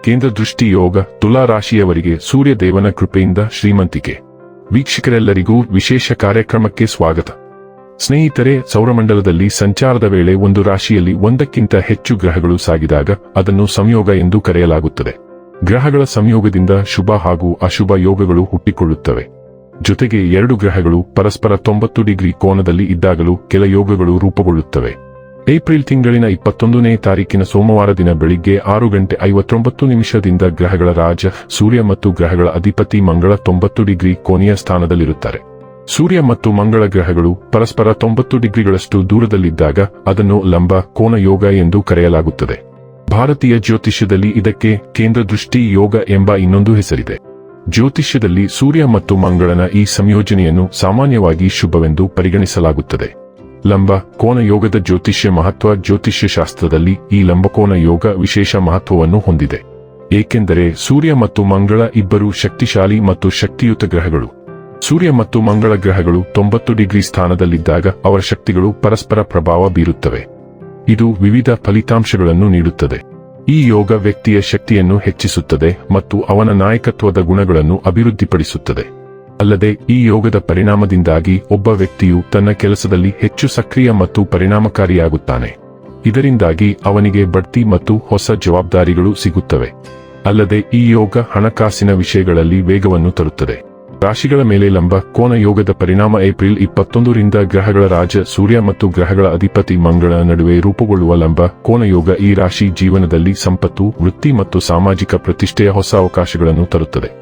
ಕೇಂದ್ರ ದೃಷ್ಟಿ ಯೋಗ ತುಲಾ ರಾಶಿಯವರಿಗೆ ಸೂರ್ಯ ದೇವನ ಕೃಪೆಯಿಂದ ಶ್ರೀಮಂತಿಕೆ. ವೀಕ್ಷಕರೆಲ್ಲರಿಗೂ ವಿಶೇಷ ಕಾರ್ಯಕ್ರಮಕ್ಕೆ ಸ್ವಾಗತ. ಸ್ನೇಹಿತರೆ, ಸೌರಮಂಡಲದಲ್ಲಿ ಸಂಚಾರದ ವೇಳೆ ಒಂದು ರಾಶಿಯಲ್ಲಿ ಒಂದಕ್ಕಿಂತ ಹೆಚ್ಚು ಗ್ರಹಗಳು ಸಾಗಿದಾಗ ಅದನ್ನು ಸಂಯೋಗ ಎಂದು ಕರೆಯಲಾಗುತ್ತದೆ. ಗ್ರಹಗಳ ಸಂಯೋಗದಿಂದ ಶುಭ ಹಾಗೂ ಅಶುಭ ಯೋಗಗಳು ಹುಟ್ಟಿಕೊಳ್ಳುತ್ತವೆ. ಜೊತೆಗೆ ಎರಡು ಗ್ರಹಗಳು ಪರಸ್ಪರ ತೊಂಬತ್ತು ಡಿಗ್ರಿ ಕೋನದಲ್ಲಿ ಇದ್ದಾಗಲೂ ಕೆಲ ಯೋಗಗಳು ರೂಪುಗೊಳ್ಳುತ್ತವೆ. ಏಪ್ರಿಲ್ ತಿಂಗಳಿನ ಇಪ್ಪತ್ತೊಂದನೇ ತಾರೀಕಿನ ಸೋಮವಾರ ದಿನ ಬೆಳಿಗ್ಗೆ ಆರು ಗಂಟೆ ಐವತ್ತೊಂಬತ್ತು ನಿಮಿಷದಿಂದ ಗ್ರಹಗಳ ರಾಜ, ಸೂರ್ಯ ಮತ್ತು ಗ್ರಹಗಳ ಅಧಿಪತಿ ಮಂಗಳ ತೊಂಬತ್ತು ಡಿಗ್ರಿ ಕೋನೆಯ ಸ್ಥಾನದಲ್ಲಿರುತ್ತಾರೆ. ಸೂರ್ಯ ಮತ್ತು ಮಂಗಳ ಗ್ರಹಗಳು ಪರಸ್ಪರ ತೊಂಬತ್ತು ಡಿಗ್ರಿಗಳಷ್ಟು ದೂರದಲ್ಲಿದ್ದಾಗ ಅದನ್ನು ಲಂಬ, ಕೋನ ಯೋಗ ಎಂದು ಕರೆಯಲಾಗುತ್ತದೆ. ಭಾರತೀಯ ಜ್ಯೋತಿಷ್ಯದಲ್ಲಿ ಇದಕ್ಕೆ ಕೇಂದ್ರ ದೃಷ್ಟಿ ಯೋಗ ಎಂಬ ಇನ್ನೊಂದು ಹೆಸರಿದೆ. ಜ್ಯೋತಿಷ್ಯದಲ್ಲಿ ಸೂರ್ಯ ಮತ್ತು ಮಂಗಳನ ಈ ಸಂಯೋಜನೆಯನ್ನು ಸಾಮಾನ್ಯವಾಗಿ ಶುಭವೆಂದು ಪರಿಗಣಿಸಲಾಗುತ್ತದೆ. ಲಂಬ ಕೋನ ಯೋಗದ ಜ್ಯೋತಿಷ್ಯ ಮಹತ್ವ ಜ್ಯೋತಿಷ್ಯ ಶಾಸ್ತ್ರದಲ್ಲಿ ಈ ಲಂಬಕೋನ ಯೋಗ ವಿಶೇಷ ಮಹತ್ವವನ್ನು ಹೊಂದಿದೆ. ಏಕೆಂದರೆ ಸೂರ್ಯ ಮತ್ತು ಮಂಗಳ ಇಬ್ಬರು ಶಕ್ತಿಶಾಲಿ ಮತ್ತು ಶಕ್ತಿಯುತ ಗ್ರಹಗಳು. ಸೂರ್ಯ ಮತ್ತು ಮಂಗಳ ಗ್ರಹಗಳು ತೊಂಬತ್ತು ಡಿಗ್ರಿ ಸ್ಥಾನದಲ್ಲಿದ್ದಾಗ ಅವರ ಶಕ್ತಿಗಳು ಪರಸ್ಪರ ಪ್ರಭಾವ ಬೀರುತ್ತವೆ. ಇದು ವಿವಿಧ ಫಲಿತಾಂಶಗಳನ್ನು ನೀಡುತ್ತದೆ. ಈ ಯೋಗ ವ್ಯಕ್ತಿಯ ಶಕ್ತಿಯನ್ನು ಹೆಚ್ಚಿಸುತ್ತದೆ ಮತ್ತು ಅವನ ನಾಯಕತ್ವದ ಗುಣಗಳನ್ನು ಅಭಿವೃದ್ಧಿಪಡಿಸುತ್ತದೆ. ಅಲ್ಲದೆ ಈ ಯೋಗದ ಪರಿಣಾಮದಿಂದಾಗಿ ಒಬ್ಬ ವ್ಯಕ್ತಿಯು ತನ್ನ ಕೆಲಸದಲ್ಲಿ ಹೆಚ್ಚು ಸಕ್ರಿಯ ಮತ್ತು ಪರಿಣಾಮಕಾರಿಯಾಗುತ್ತಾನೆ. ಇದರಿಂದಾಗಿ ಅವನಿಗೆ ಬಡ್ತಿ ಮತ್ತು ಹೊಸ ಜವಾಬ್ದಾರಿಗಳು ಸಿಗುತ್ತವೆ. ಅಲ್ಲದೆ ಈ ಯೋಗ ಹಣಕಾಸಿನ ವಿಷಯಗಳಲ್ಲಿ ವೇಗವನ್ನು ತರುತ್ತದೆ. ರಾಶಿಗಳ ಮೇಲೆ ಲಂಬ ಕೋನ ಯೋಗದ ಪರಿಣಾಮ ಏಪ್ರಿಲ್ ಇಪ್ಪತ್ತೊಂದರಿಂದ ಗ್ರಹಗಳ ರಾಜ ಸೂರ್ಯ ಮತ್ತು ಗ್ರಹಗಳ ಅಧಿಪತಿ ಮಂಗಳ ನಡುವೆ ರೂಪುಗೊಳ್ಳುವ ಲಂಬ ಕೋನ ಯೋಗ ಈ ರಾಶಿ ಜೀವನದಲ್ಲಿ ಸಂಪತ್ತು, ವೃತ್ತಿ ಮತ್ತು ಸಾಮಾಜಿಕ ಪ್ರತಿಷ್ಠೆಯ ಹೊಸ ಅವಕಾಶಗಳನ್ನು ತರುತ್ತದೆ.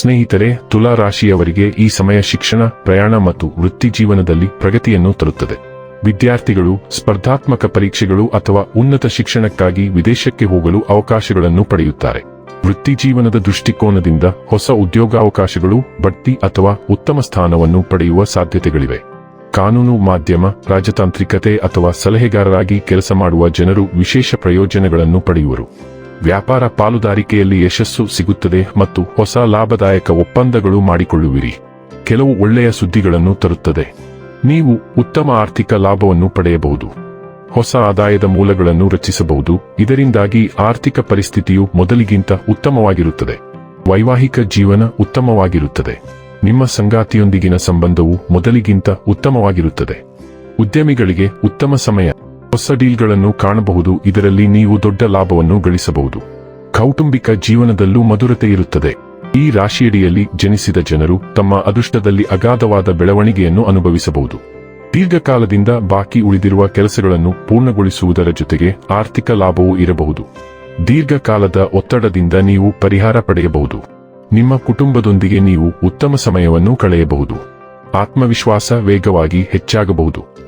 ಸ್ನೇಹಿತರೆ, ತುಲಾ ರಾಶಿಯವರಿಗೆ ಈ ಸಮಯ ಶಿಕ್ಷಣ, ಪ್ರಯಾಣ ಮತ್ತು ವೃತ್ತಿ ಜೀವನದಲ್ಲಿ ಪ್ರಗತಿಯನ್ನು ತರುತ್ತದೆ. ವಿದ್ಯಾರ್ಥಿಗಳು, ಸ್ಪರ್ಧಾತ್ಮಕ ಪರೀಕ್ಷೆಗಳು ಅಥವಾ ಉನ್ನತ ಶಿಕ್ಷಣಕ್ಕಾಗಿ ವಿದೇಶಕ್ಕೆ ಹೋಗಲು ಅವಕಾಶಗಳನ್ನು ಪಡೆಯುತ್ತಾರೆ. ವೃತ್ತಿ ಜೀವನದ ದೃಷ್ಟಿಕೋನದಿಂದ ಹೊಸ ಉದ್ಯೋಗಾವಕಾಶಗಳು, ಬಡ್ತಿ ಅಥವಾ ಉತ್ತಮ ಸ್ಥಾನವನ್ನು ಪಡೆಯುವ ಸಾಧ್ಯತೆಗಳಿವೆ. ಕಾನೂನು ಮಾಧ್ಯಮ, ರಾಜತಾಂತ್ರಿಕತೆ ಅಥವಾ ಸಲಹೆಗಾರರಾಗಿ ಕೆಲಸ ಮಾಡುವ ಜನರು ವಿಶೇಷ ಪ್ರಯೋಜನಗಳನ್ನು ಪಡೆಯುವರು. ವ್ಯಾಪಾರ ಪಾಲುದಾರಿಕೆಯಲ್ಲಿ ಯಶಸ್ಸು ಸಿಗುತ್ತದೆ ಮತ್ತು ಹೊಸ ಲಾಭದಾಯಕ ಒಪ್ಪಂದಗಳು ಮಾಡಿಕೊಳ್ಳುವಿರಿ. ಕೆಲವು ಒಳ್ಳೆಯ ಸುದ್ದಿಗಳನ್ನು ತರುತ್ತದೆ. ನೀವು ಉತ್ತಮ ಆರ್ಥಿಕ ಲಾಭವನ್ನು ಪಡೆಯಬಹುದು. ಹೊಸ ಆದಾಯದ ಮೂಲಗಳನ್ನು ರಚಿಸಬಹುದು. ಇದರಿಂದಾಗಿ ಆರ್ಥಿಕ ಪರಿಸ್ಥಿತಿಯು ಮೊದಲಿಗಿಂತ ಉತ್ತಮವಾಗಿರುತ್ತದೆ. ವೈವಾಹಿಕ ಜೀವನ ಉತ್ತಮವಾಗಿರುತ್ತದೆ. ನಿಮ್ಮ ಸಂಗಾತಿಯೊಂದಿಗಿನ ಸಂಬಂಧವು ಮೊದಲಿಗಿಂತ ಉತ್ತಮವಾಗಿರುತ್ತದೆ. ಉದ್ಯಮಿಗಳಿಗೆ ಉತ್ತಮ ಸಮಯ. ಹೊಸ ಡೀಲ್ಗಳನ್ನು ಕಾಣಬಹುದು, ಇದರಲ್ಲಿ ನೀವು ದೊಡ್ಡ ಲಾಭವನ್ನು ಗಳಿಸಬಹುದು. ಕೌಟುಂಬಿಕ ಜೀವನದಲ್ಲೂ ಮಧುರತೆ ಇರುತ್ತದೆ. ಈ ರಾಶಿಯಡಿಯಲ್ಲಿ ಜನಿಸಿದ ಜನರು ತಮ್ಮ ಅದೃಷ್ಟದಲ್ಲಿ ಅಗಾಧವಾದ ಬೆಳವಣಿಗೆಯನ್ನು ಅನುಭವಿಸಬಹುದು. ದೀರ್ಘಕಾಲದಿಂದ ಬಾಕಿ ಉಳಿದಿರುವ ಕೆಲಸಗಳನ್ನು ಪೂರ್ಣಗೊಳಿಸುವುದರ ಜೊತೆಗೆ ಆರ್ಥಿಕ ಲಾಭವೂ ಇರಬಹುದು. ದೀರ್ಘಕಾಲದ ಒತ್ತಡದಿಂದ ನೀವು ಪರಿಹಾರ ಪಡೆಯಬಹುದು. ನಿಮ್ಮ ಕುಟುಂಬದೊಂದಿಗೆ ನೀವು ಉತ್ತಮ ಸಮಯವನ್ನು ಕಳೆಯಬಹುದು. ಆತ್ಮವಿಶ್ವಾಸ ವೇಗವಾಗಿ ಹೆಚ್ಚಾಗಬಹುದು.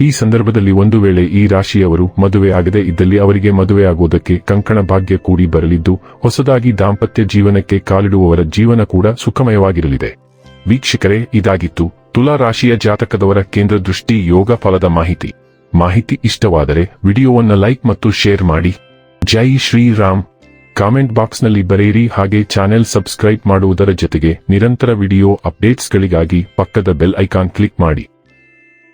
ಈ ಸಂದರ್ಭದಲ್ಲಿ ಒಂದು ವೇಳೆ ಈ ರಾಶಿಯವರು ಮದುವೆ ಆಗದೆ ಇದ್ದಲ್ಲಿ ಅವರಿಗೆ ಮದುವೆಯಾಗುವುದಕ್ಕೆ ಕಂಕಣ ಭಾಗ್ಯ ಕೂಡಿ ಬರಲಿದ್ದು, ಹೊಸದಾಗಿ ದಾಂಪತ್ಯ ಜೀವನಕ್ಕೆ ಕಾಲಿಡುವವರ ಜೀವನ ಕೂಡ ಸುಖಮಯವಾಗಿರಲಿದೆ. ವೀಕ್ಷಕರೇ, ಇದಾಗಿತ್ತು ತುಲಾ ರಾಶಿಯ ಜಾತಕದವರ ಕೇಂದ್ರ ದೃಷ್ಟಿ ಯೋಗ ಫಲದ ಮಾಹಿತಿ. ಮಾಹಿತಿ ಇಷ್ಟವಾದರೆ ವಿಡಿಯೋವನ್ನ ಲೈಕ್ ಮತ್ತು ಶೇರ್ ಮಾಡಿ. ಜೈ ಶ್ರೀರಾಮ್. ಕಾಮೆಂಟ್ ಬಾಕ್ಸ್ನಲ್ಲಿ ಬರೆಯಿರಿ ಹಾಗೆ ಚಾನೆಲ್ ಸಬ್ಸ್ಕ್ರೈಬ್ ಮಾಡುವುದರ ಜೊತೆಗೆ ನಿರಂತರ ವಿಡಿಯೋ ಅಪ್ಡೇಟ್ಸ್ಗಳಿಗಾಗಿ ಪಕ್ಕದ ಬೆಲ್ ಐಕಾನ್ ಕ್ಲಿಕ್ ಮಾಡಿ.